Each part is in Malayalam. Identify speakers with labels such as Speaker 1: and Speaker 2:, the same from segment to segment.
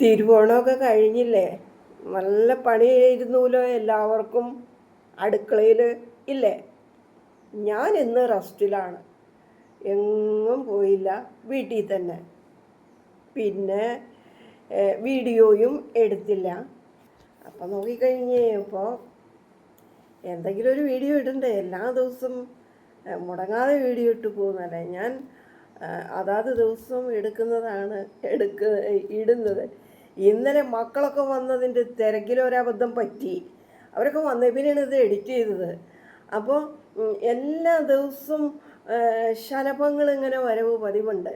Speaker 1: തിരുവോണമൊക്കെ കഴിഞ്ഞില്ലേ? നല്ല പണിയായിരുന്നല്ലോ എല്ലാവർക്കും? അടുക്കളയിൽ ഇല്ലേ? ഞാൻ ഇന്ന് റെസ്റ്റിലാണ്. എങ്ങും പോയില്ല വീട്ടിൽ തന്നെ. പിന്നെ വീഡിയോയും എടുത്തില്ല. അപ്പം നോക്കിക്കഴിഞ്ഞപ്പോൾ എന്തെങ്കിലും ഒരു വീഡിയോ ഇടണ്ടേ? എല്ലാ ദിവസവും മുടങ്ങാതെ വീഡിയോ ഇട്ട് പോകുന്നതല്ലേ ഞാൻ അതാത് ദിവസം എടുക്കുന്നതാണ് എടുക്ക ഇടുന്നത്. ഇന്നലെ മക്കളൊക്കെ വന്നതിന്റെ തിരക്കിലൊരബദ്ധം പറ്റി. അവരൊക്കെ വന്ന പിന്നെയാണ് ഇത് എഡിറ്റ് ചെയ്തത്. അപ്പോൾ എല്ലാ ദിവസവും ശലഭങ്ങൾ ഇങ്ങനെ വരവ് പതിവുണ്ട്.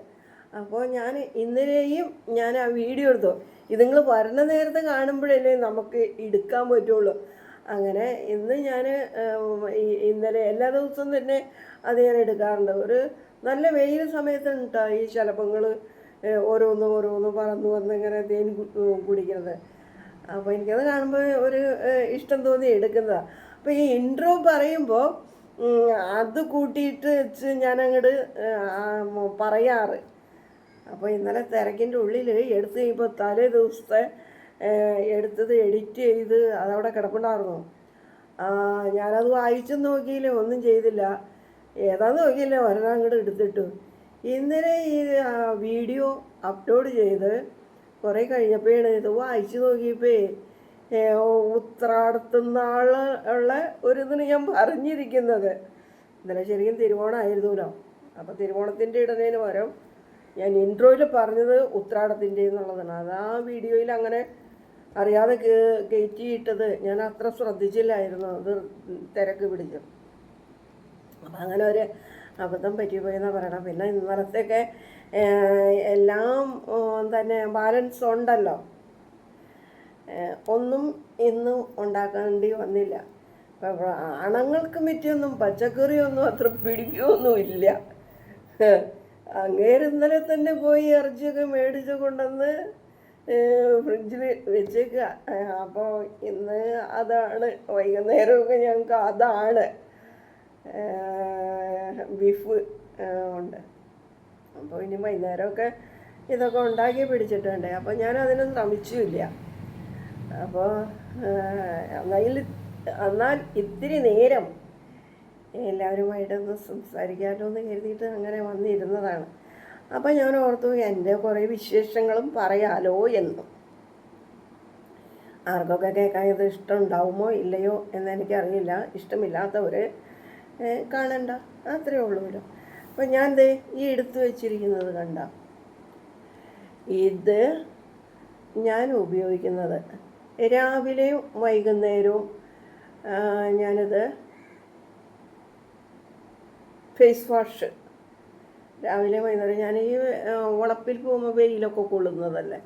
Speaker 1: അപ്പോൾ ഞാൻ ഇന്നലെയും ഞാൻ ആ വീഡിയോ എടുത്തു. ഇതുങ്ങൾ വരണ നേരത്തെ കാണുമ്പോഴല്ലേ നമുക്ക് എടുക്കാൻ പറ്റുള്ളൂ. അങ്ങനെ ഇന്ന് ഞാൻ ഇന്നലെ എല്ലാ ദിവസവും തന്നെ അത് ഞാൻ എടുക്കാറുണ്ട്. ഒരു നല്ല വെയിൽ സമയത്തുണ്ടോ ഈ ശലഭങ്ങൾ. ഓരോന്ന് ഓരോന്ന് പറന്ന് വന്ന് ഇങ്ങനെ തേൻ കുടിക്കുന്നത്. അപ്പോൾ എനിക്കത് കാണുമ്പോൾ ഒരു ഇഷ്ടം തോന്നി എടുക്കുന്നതാണ് അപ്പോൾ ഈ ഇൻട്രോ പറയുമ്പോൾ അത് കൂട്ടിയിട്ട് വെച്ച് ഞാൻ അങ്ങോട്ട് പറയാറ്. അപ്പോൾ ഇന്നലെ തിരക്കിന്റെ ഉള്ളിൽ എടുത്ത് കഴിയുമ്പോൾ തലേ ദിവസത്തെ എടുത്തത് എഡിറ്റ് ചെയ്ത് അതവിടെ കിടപ്പുണ്ടായിരുന്നു. ഞാനത് വായിച്ചു നോക്കിയില്ല ഒന്നും ചെയ്തില്ല. ഏതാന്ന് നോക്കിയില്ല ഒരെണ്ണം അങ്ങോട്ട് എടുത്തിട്ടു. ഇന്നലെ ഈ വീഡിയോ അപ്ലോഡ് ചെയ്ത് കുറേ കഴിഞ്ഞപ്പോഴാണ് ഇത് വായിച്ചു നോക്കിയപ്പോ ഉത്രാടത്തുനിന്നാൾ ഉള്ള ഒരു ഇതിന് ഞാൻ പറഞ്ഞിരിക്കുന്നത്. ഇന്നലെ ശരിക്കും തിരുവോണമായിരുന്നല്ലോ അപ്പോൾ തിരുവോണത്തിന്റെ ഇടുന്നതിന് പകരം ഞാൻ ഇൻട്രോയിൽ പറഞ്ഞത് ഉത്രാടത്തിന്റെ എന്നുള്ളതാണ്. അത് ആ വീഡിയോയിൽ അങ്ങനെ അറിയാതെ കയറ്റിയിട്ടത് ഞാൻ അത്ര ശ്രദ്ധിച്ചില്ലായിരുന്നു. അത് തിരക്ക് പിടിച്ചു. അപ്പം അങ്ങനെ ഒരു അബദ്ധം പറ്റിപ്പോയെന്നാണ് പറയണം. പിന്നെ ഇന്നലത്തെയൊക്കെ എല്ലാം തന്നെ ബാലൻസ് ഉണ്ടല്ലോ. ഒന്നും ഇന്നും ഉണ്ടാക്കേണ്ടി വന്നില്ല. ഇപ്പം ആണുങ്ങൾക്ക് പറ്റിയൊന്നും പച്ചക്കറിയൊന്നും അത്ര പിടിക്കുകയൊന്നുമില്ല അങ്ങേര് ഇന്നലെ തന്നെ പോയി ഇറച്ചിയൊക്കെ മേടിച്ച് കൊണ്ടുവന്ന് ഫ്രിഡ്ജിൽ വെച്ചേക്കുക അപ്പോൾ ഇന്ന് അതാണ് വൈകുന്നേരമൊക്കെ ഞങ്ങൾക്ക് അതാണ്. ബീഫ് ഉണ്ട്. അപ്പോൾ ഇനി വൈകുന്നേരമൊക്കെ ഇതൊക്കെ ഉണ്ടാക്കി പിടിച്ചിട്ടുണ്ട് അപ്പോൾ ഞാൻ അതിന് ശ്രമിച്ചില്ല അപ്പോൾ എന്നാൽ എന്നാൽ ഇത്തിരി നേരം എല്ലാവരുമായിട്ടൊന്ന് സംസാരിക്കാമല്ലോ എന്ന് കരുതിയിട്ട് അങ്ങനെ വന്നിരുന്നതാണ്. അപ്പം ഞാൻ ഓർത്തു എന്റെ കുറേ വിശേഷങ്ങളും പറയാലോ എന്നും. ആർക്കൊക്കെ കേൾക്കാൻ ഇത് ഇഷ്ടമുണ്ടാവുമോ ഇല്ലയോ എന്ന് എനിക്കറിയില്ല. ഇഷ്ടമില്ലാത്തവർ കാണണ്ട. അത്രേ ഉള്ളൂല്ലോ അപ്പം ഞാൻ ദേ ഈ എടുത്തു വച്ചിരിക്കുന്നത് കണ്ട. ഇത് ഞാൻ ഉപയോഗിക്കുന്നത് രാവിലെയും വൈകുന്നേരവും ഞാനത് ഫേസ് വാഷ്. രാവിലെ വൈകുന്നേരം ഞാൻ ഈ ഉളപ്പിൽ പോകുമ്പോൾ വെയിലൊക്കെ കൊള്ളുന്നതല്ലേ.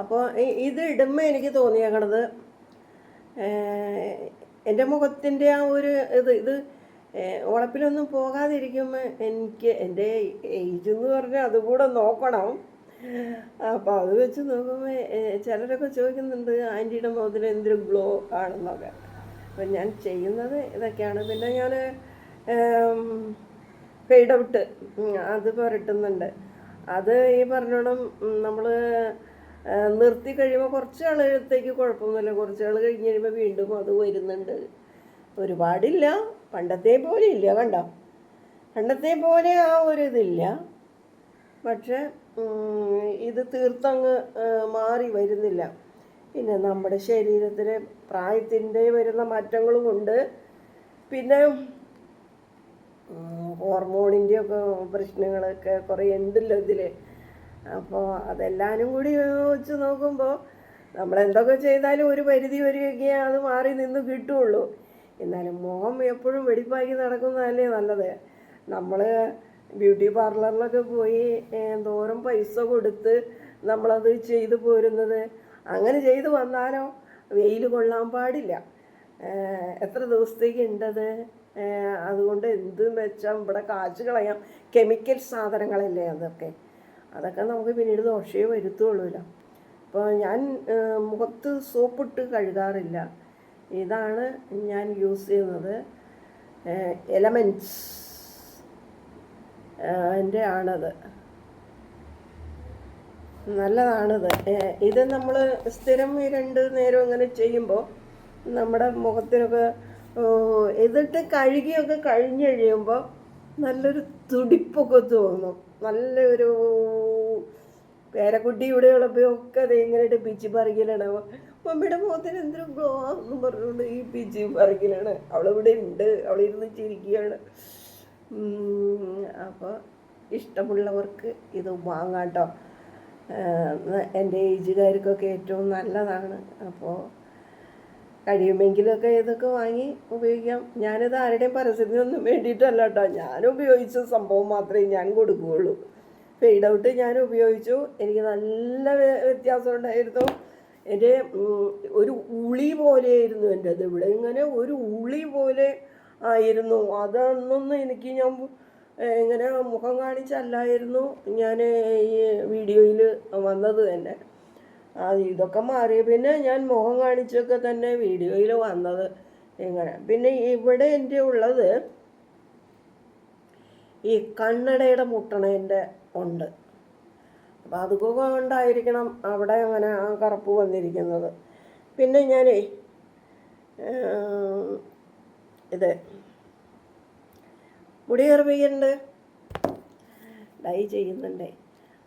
Speaker 1: അപ്പോൾ ഇത് ഇടുമ്പോൾ എനിക്ക് തോന്നിയേക്കണത് എന്റെ മുഖത്തിന്റെ ആ ഒരു ഇത് ഇത് ഉളപ്പിലൊന്നും പോകാതിരിക്കുമ്പോൾ എനിക്ക് എന്റെ ഏജ് എന്ന് പറഞ്ഞാൽ അതുകൂടെ നോക്കണം. അപ്പോൾ അത് വെച്ച് നോക്കുമ്പോൾ ചിലരൊക്കെ ചോദിക്കുന്നുണ്ട് ആന്റിയുടെ മുഖത്തിൽ എന്തൊരു ഗ്ലോ ആണെന്നൊക്കെ. അപ്പം ഞാൻ ചെയ്യുന്നത് ഇതൊക്കെയാണ്. പിന്നെ ഞാൻ ഫെയ്ഡ് ഔട്ട് അത് പുരട്ടുന്നുണ്ട് അത് ഈ പറഞ്ഞോണം നമ്മൾ നിർത്തി കഴിയുമ്പോൾ കുറച്ച് ആളുകളത്തേക്ക് കുഴപ്പമൊന്നുമില്ല. കുറച്ച് ആൾ കഴിഞ്ഞ് കഴിയുമ്പോൾ വീണ്ടും അത് വരുന്നുണ്ട്. ഒരുപാടില്ല. പണ്ടത്തെ പോലെ ഇല്ല കണ്ടോ? പണ്ടത്തെ പോലെ ആ ഒരു ഇതില്ല. പക്ഷെ ഇത് തീർത്തങ്ങ് മാറി വരുന്നില്ല. പിന്നെ നമ്മുടെ ശരീരത്തിന് പ്രായത്തിന്റെ വരുന്ന മാറ്റങ്ങളും ഉണ്ട്. പിന്നെ ഹോർമോണിന്റെ ഒക്കെ പ്രശ്നങ്ങളൊക്കെ കുറേ ഉണ്ടല്ലോ ഇതിൽ അപ്പോൾ അതെല്ലാവരും കൂടി വെച്ച് നോക്കുമ്പോൾ നമ്മളെന്തൊക്കെ ചെയ്താലും ഒരു പരിധി വരികയൊക്കെ അത് മാറി നിന്ന് കിട്ടുള്ളൂ. എന്നാലും മുഖം എപ്പോഴും വെടിപ്പാക്കി നടക്കുന്നതല്ലേ നല്ലത്. നമ്മൾ ബ്യൂട്ടി പാർലറിലൊക്കെ പോയി എന്തോരം പൈസ കൊടുത്ത് നമ്മളത് ചെയ്തു പോരുന്നത്. അങ്ങനെ ചെയ്തു വന്നാലോ? വെയിൽ കൊള്ളാൻ പാടില്ല. എത്ര ദിവസത്തേക്ക് ഉണ്ടത് അതുകൊണ്ട് എന്ത് വെച്ചാൽ ഇവിടെ കാശ് കളയാം. കെമിക്കൽ സാധനങ്ങളല്ലേ അതൊക്കെ. അതൊക്കെ നമുക്ക് പിന്നീട് ദോഷമേ വരുത്തുള്ളൂല്ലോ. അപ്പോൾ ഞാൻ മുഖത്ത് സോപ്പിട്ട് കഴുകാറില്ല. ഇതാണ് ഞാൻ യൂസ് ചെയ്യുന്നത് എലമെന്റ്സ് എന്റെ ആണത്. നല്ലതാണിത്. ഇത് നമ്മൾ സ്ഥിരം രണ്ട് നേരം ഇങ്ങനെ ചെയ്യുമ്പോൾ നമ്മുടെ മുഖത്തിനൊക്കെ എന്നിട്ട് കഴുകിയൊക്കെ കഴിഞ്ഞ് കഴിയുമ്പോൾ നല്ലൊരു തുടിപ്പൊക്കെ തോന്നും. നല്ലൊരു പേരക്കുട്ടി ഇവിടെ ഉള്ളപ്പോഴൊക്കെ അത് എങ്ങനെയായിട്ട് പിച്ചി പറിക്കലാണ്. മമ്മിയുടെ മുഖത്തിന് എന്തൊരു ഗ്ലോ എന്ന് പറഞ്ഞുകൊണ്ട് ഈ പിച്ചി പറിക്കലാണ്. അവളിവിടെ ഉണ്ട്. അവളിരുന്ന് ചിരിക്കുകയാണ്. അപ്പോൾ ഇഷ്ടമുള്ളവർക്ക് ഇത് വാങ്ങാം കേട്ടോ എന്റെ ഏജുകാർക്കൊക്കെ ഏറ്റവും നല്ലതാണ്. അപ്പോൾ കഴിയുമെങ്കിലൊക്കെ ഇതൊക്കെ വാങ്ങി ഉപയോഗിക്കാം. ഞാനിത് ആരുടെയും പരസ്യത്തിനൊന്നും വേണ്ടിയിട്ടല്ല കേട്ടോ ഞാൻ ഉപയോഗിച്ച സംഭവം മാത്രമേ ഞാൻ കൊടുക്കുകയുള്ളൂ. ഫെയ്ഡ് ഔട്ട് ഞാൻ ഉപയോഗിച്ചു. എനിക്ക് നല്ല വ്യ- വ്യത്യാസം ഉണ്ടായിരുന്നു. എന്റെ ഒരു ഉളി പോലെയായിരുന്നു എന്റെ അത്. ഇവിടെ ഇങ്ങനെ ഒരു ഉളി പോലെ ആയിരുന്നു. അതൊന്നൊന്നും എനിക്ക് ഞാൻ ഇങ്ങനെ മുഖം കാണിച്ചല്ലായിരുന്നു. ഞാൻ ഈ വീഡിയോയിൽ വന്നത് തന്നെ. അത് ഇതൊക്കെ മാറി. പിന്നെ ഞാൻ മുഖം കാണിച്ചൊക്കെ തന്നെ വീഡിയോയിൽ വന്നത് ഇങ്ങനെ. പിന്നെ ഇവിടെ എന്റെ ഉള്ളത് ഈ കണ്ണടയുടെ മുട്ടണേന്റെ ഉണ്ട്. അപ്പം അതുകൊക്കെ കൊണ്ടായിരിക്കണം അവിടെ അങ്ങനെ ആ കറുപ്പ് വന്നിരിക്കുന്നത്. പിന്നെ ഞാൻ ഇത് മുടി കറുപ്പിക്കുന്നുണ്ട്. ഡൈ ചെയ്യുന്നുണ്ടേ.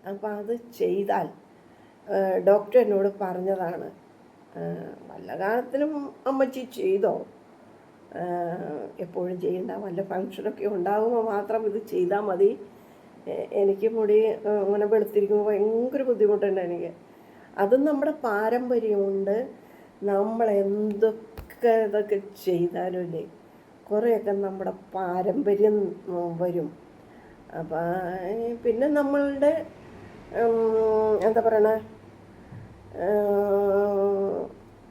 Speaker 1: അപ്പം അത് ചെയ്താൽ ഡോക്ടർ എന്നോട് പറഞ്ഞതാണ് നല്ല കാലത്തിലും അമ്മച്ചി ചെയ്തോ? എപ്പോഴും ചെയ്യണ്ട. വല്ല ഫങ്ഷനൊക്കെ ഉണ്ടാകുമ്പോൾ മാത്രം ഇത് ചെയ്താൽ മതി. എനിക്ക് മുടി അങ്ങനെ വെളുത്തിരിക്കുമ്പോൾ ഭയങ്കര ബുദ്ധിമുട്ടുണ്ട് എനിക്ക്. അതും നമ്മുടെ പാരമ്പര്യമുണ്ട്. നമ്മൾ എന്തൊക്കെ ഇതൊക്കെ ചെയ്താലും ഇല്ലേ കുറേയൊക്കെ നമ്മുടെ പാരമ്പര്യം വരും. അപ്പം പിന്നെ നമ്മളുടെ എന്താ പറയണ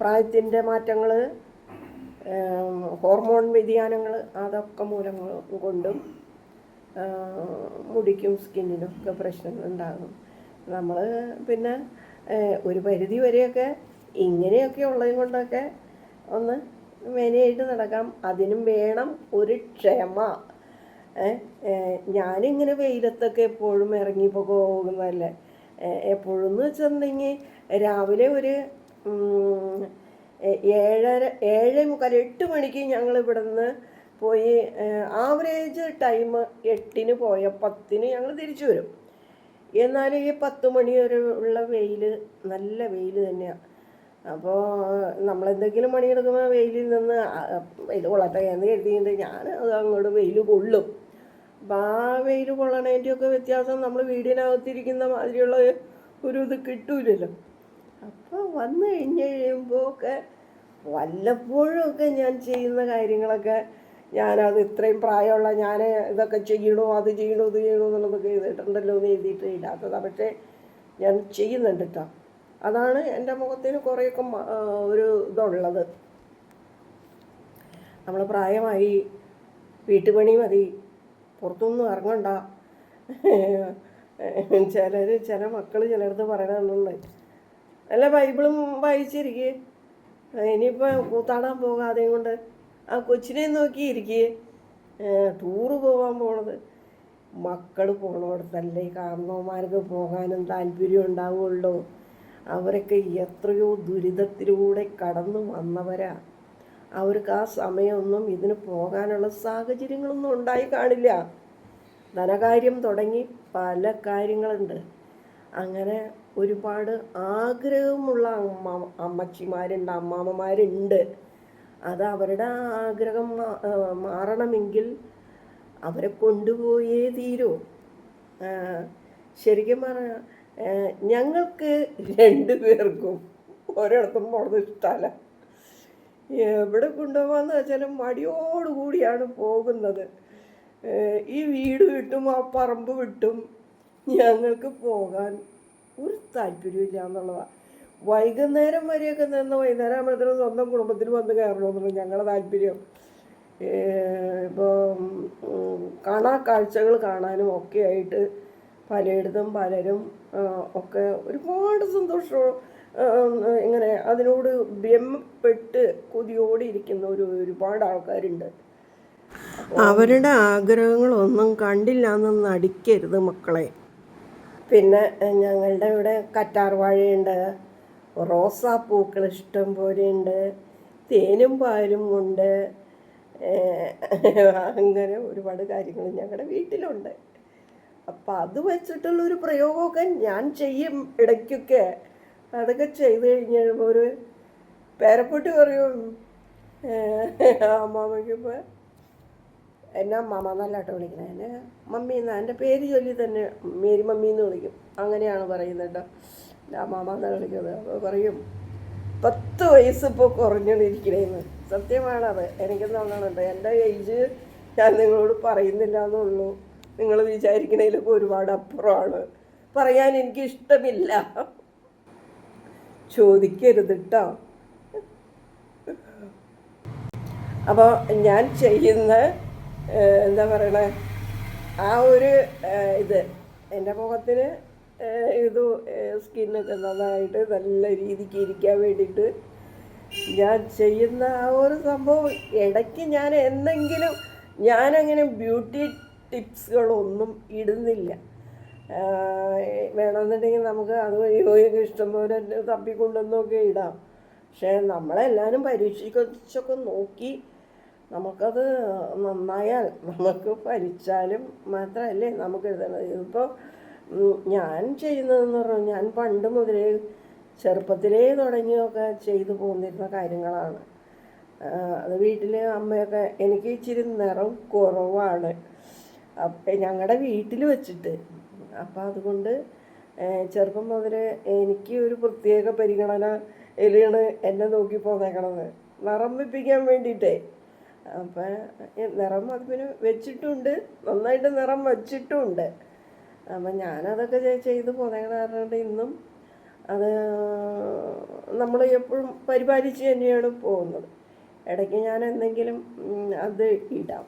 Speaker 1: പ്രായത്തിന്റെ മാറ്റങ്ങൾ ഹോർമോൺ വ്യതിയാനങ്ങൾ അതൊക്കെ മൂലം കൊണ്ടും മുടിക്കും സ്കിന്നിനും ഒക്കെ പ്രശ്നങ്ങൾ ഉണ്ടാകും നമ്മൾ പിന്നെ ഒരു പരിധി വരെയൊക്കെ ഇങ്ങനെയൊക്കെ ഉള്ളതും കൊണ്ടൊക്കെ ഒന്ന് മെനയായിട്ട് നടക്കാം. അതിനും വേണം ഒരു ക്ഷമ. ഞാനിങ്ങനെ വെയിലത്തൊക്കെ എപ്പോഴും ഇറങ്ങി പോകുന്നതല്ലേ. എപ്പോഴും എന്ന് വെച്ചിട്ടുണ്ടെങ്കിൽ രാവിലെ ഒരു ഏഴര ഏഴേ മുക്കാൽ എട്ട് മണിക്ക് ഞങ്ങൾ ഇവിടുന്ന് പോയി ആവറേജ് ടൈം എട്ടിന് പോയ പത്തിന് ഞങ്ങൾ തിരിച്ചു വരും. എന്നാൽ ഈ പത്ത് മണി വരെ ഉള്ള വെയിൽ നല്ല വെയിൽ തന്നെയാണ് അപ്പോൾ നമ്മളെന്തെങ്കിലും പണിയെടുക്കുമ്പോൾ വെയിലിൽ നിന്ന് വെയിൽ കൊള്ളട്ടെ എന്ന് കരുതിയിട്ട് ഞാൻ അത് അങ്ങോട്ട് വെയിൽ കൊള്ളും. അപ്പം ആ വെയിൽ കൊള്ളണേന്റെയൊക്കെ വ്യത്യാസം നമ്മൾ വീടിനകത്തിരിക്കുന്ന മാതിരിയുള്ള ഒരു ഇത് കിട്ടൂലല്ലോ. അപ്പോൾ വന്നു കഴിഞ്ഞ് കഴിയുമ്പോൾ ഒക്കെ വല്ലപ്പോഴും ഒക്കെ ഞാൻ ചെയ്യുന്ന കാര്യങ്ങളൊക്കെ ഞാനത് ഇത്രയും പ്രായമുള്ള ഞാൻ ഇതൊക്കെ ചെയ്യണോ അത് ചെയ്യണോ ഇത് ചെയ്യണോ എന്നുള്ളതൊക്കെ എഴുതിയിട്ടുണ്ടല്ലോ എന്ന് എഴുതിയിട്ട് ഇല്ലാത്തതാണ് പക്ഷേ ഞാൻ ചെയ്യുന്നുണ്ട് കേട്ടോ. അതാണ് എന്റെ മുഖത്തിന് കുറേയൊക്കെ ഒരു ഇതുള്ളത്. നമ്മൾ പ്രായമായി വീട്ടുപണി മതി പുറത്തൊന്നും ഇറങ്ങണ്ട. ചിലർ ചില മക്കൾ ചിലടത്ത് പറയണമെന്നുണ്ട് അല്ല ബൈബിളും വായിച്ചിരിക്കേ. ഇനിയിപ്പോൾ കൂത്താടാൻ പോകാതെയും കൊണ്ട് ആ കൊച്ചിനെ നോക്കിയിരിക്കേ. ടൂറ് പോകാൻ പോണത്. മക്കൾ പോണോടത്തല്ലേ കാരണവന്മാർക്ക് പോകാനും താല്പര്യം ഉണ്ടാവുള്ളൂ. അവരൊക്കെ എത്രയോ ദുരിതത്തിലൂടെ കടന്നു വന്നവരാ. അവർക്ക് ആ സമയമൊന്നും ഇതിന് പോകാനുള്ള സാഹചര്യങ്ങളൊന്നും ഉണ്ടായി കാണില്ല. ധനകാര്യം തുടങ്ങി പല കാര്യങ്ങളുണ്ട്. അങ്ങനെ ഒരുപാട് ആഗ്രഹമുള്ള അമ്മ അമ്മച്ചിമാരുണ്ട് അമ്മാമ്മമാരുണ്ട്. അത് അവരുടെ ആഗ്രഹം മാറണമെങ്കിൽ അവരെ കൊണ്ടുപോയേ തീരൂ. ശരിക്കും പറഞ്ഞാൽ ഞങ്ങൾക്ക് രണ്ടു പേർക്കും ഒരിടത്തും പോണത് ഇഷ്ടമല്ല എവിടെ കൊണ്ടുപോകാന്ന് വെച്ചാലും മടിയോടുകൂടിയാണ് പോകുന്നത്. ഈ വീട് വിട്ടും ആ പറമ്പ് വിട്ടും ഞങ്ങൾക്ക് പോകാൻ ഒരു താല്പര്യമില്ല എന്നുള്ളതാണ് വൈകുന്നേരം വരെയൊക്കെ നിന്ന് വൈകുന്നേരം ആകുമ്പോഴത്തേനും സ്വന്തം കുടുംബത്തിൽ വന്ന് കയറണമെന്നുള്ള ഞങ്ങളുടെ താല്പര്യം. ഇപ്പോൾ കാണാ കാഴ്ചകൾ കാണാനും ഒക്കെ ആയിട്ട് പലയിടത്തും പലരും ഒക്കെ ഒരുപാട് സന്തോഷവും ഇങ്ങനെ അതിനോട് ഭ്രമപ്പെട്ട് കൊതിയോടിയിരിക്കുന്ന ഒരു ഒരുപാട് ആൾക്കാരുണ്ട്. അവരുടെ ആഗ്രഹങ്ങളൊന്നും കണ്ടില്ല എന്ന് നടിക്കരുത് മക്കളെ. പിന്നെ ഞങ്ങളുടെ ഇവിടെ കറ്റാർ വാഴയുണ്ട് റോസാപ്പൂക്കൾ ഇഷ്ടം പോലെയുണ്ട്. തേനും പാലും ഉണ്ട്. അങ്ങനെ ഒരുപാട് കാര്യങ്ങൾ ഞങ്ങളുടെ വീട്ടിലുണ്ട്. അപ്പം അത് വെച്ചിട്ടുള്ളൊരു പ്രയോഗമൊക്കെ ഞാൻ ചെയ്യും ഇടയ്ക്കൊക്കെ. അതൊക്കെ ചെയ്ത് കഴിഞ്ഞ് ഒരു പേരക്കുട്ടി പറയും അമ്മാമ്മയ്ക്കിപ്പോൾ എന്നെ അമ്മാമ എന്നല്ലാട്ടോ വിളിക്കണേ? എന്നെ മമ്മി എന്നാ എന്റെ പേര് ചൊല്ലി തന്നെ മേരി മമ്മി എന്ന് വിളിക്കും. അങ്ങനെയാണ് പറയുന്നത് കേട്ടോ മാമാന്താ കളിക്കുന്നത്. അപ്പോൾ പറയും പത്ത് വയസ്സ് ഇപ്പോൾ കുറഞ്ഞുകൊണ്ടിരിക്കണേന്ന്. സത്യമാണത് എനിക്ക് തോന്നണുണ്ട്. എന്റെ ഏജ് ഞാൻ നിങ്ങളോട് പറയുന്നില്ല എന്നുള്ളൂ. നിങ്ങൾ വിചാരിക്കണേലൊക്കെ ഒരുപാട് അപ്പുറമാണ്. പറയാൻ എനിക്ക് ഇഷ്ടമില്ല ചോദിക്കരുത് കേട്ടോ അപ്പോൾ ഞാൻ ചെയ്യുന്ന എന്താ പറയണേ ആ ഒരു ഇത് എന്റെ മുഖത്തിന് ഇത് സ്കിന്നൊക്കെ നന്നായിട്ട് നല്ല രീതിക്ക് ഇരിക്കാൻ വേണ്ടിയിട്ട് ഞാൻ ചെയ്യുന്ന ആ ഒരു സംഭവം ഇടയ്ക്ക് ഞാൻ എന്തെങ്കിലും ഞാനങ്ങനെ ബ്യൂട്ടി ടിപ്സുകളൊന്നും ഇടുന്നില്ല. വേണമെന്നുണ്ടെങ്കിൽ നമുക്ക് അത് യോഗ ഇഷ്ടം ഇഷ്ടംപോലെ തപ്പിക്കൊണ്ടെന്നൊക്കെ ഇടാം. പക്ഷേ നമ്മളെല്ലാവരും പരീക്ഷിച്ചൊക്കെ നോക്കി നമുക്കത് നന്നായാൽ നമുക്ക് ഫലിച്ചാലും മാത്രമല്ലേ നമുക്ക് എഴുതണത് ഇതിപ്പോൾ ഞാൻ ചെയ്യുന്നതെന്ന് പറഞ്ഞാൽ ഞാൻ പണ്ട് മുതലേ ചെറുപ്പത്തിലേ തുടങ്ങിയൊക്കെ ചെയ്തു പോന്നിരുന്ന കാര്യങ്ങളാണ്. അത് വീട്ടിൽ അമ്മയൊക്കെ എനിക്ക് ഇച്ചിരി നിറം കുറവാണ്. അപ്പം ഞങ്ങളുടെ വീട്ടിൽ വെച്ചിട്ട്. അപ്പം അതുകൊണ്ട് ചെറുപ്പം മുതൽ എനിക്ക് ഒരു പ്രത്യേക പരിഗണന എലിയാണ് എന്നെ നോക്കി പോന്നേക്കണത്. നിറം വെപ്പിക്കാൻ വേണ്ടിയിട്ടേ അപ്പം നിറം അതിന് വെച്ചിട്ടുണ്ട്. നന്നായിട്ട് നിറം വച്ചിട്ടുമുണ്ട് അപ്പം ഞാനതൊക്കെ ചെയ്ത് പോന്നേക്കണ കാരണം ഇന്നും അത് നമ്മൾ എപ്പോഴും പരിപാലിച്ച് തന്നെയാണ് പോകുന്നത്. ഇടയ്ക്ക് ഞാൻ എന്തെങ്കിലും അത് ഇടാം.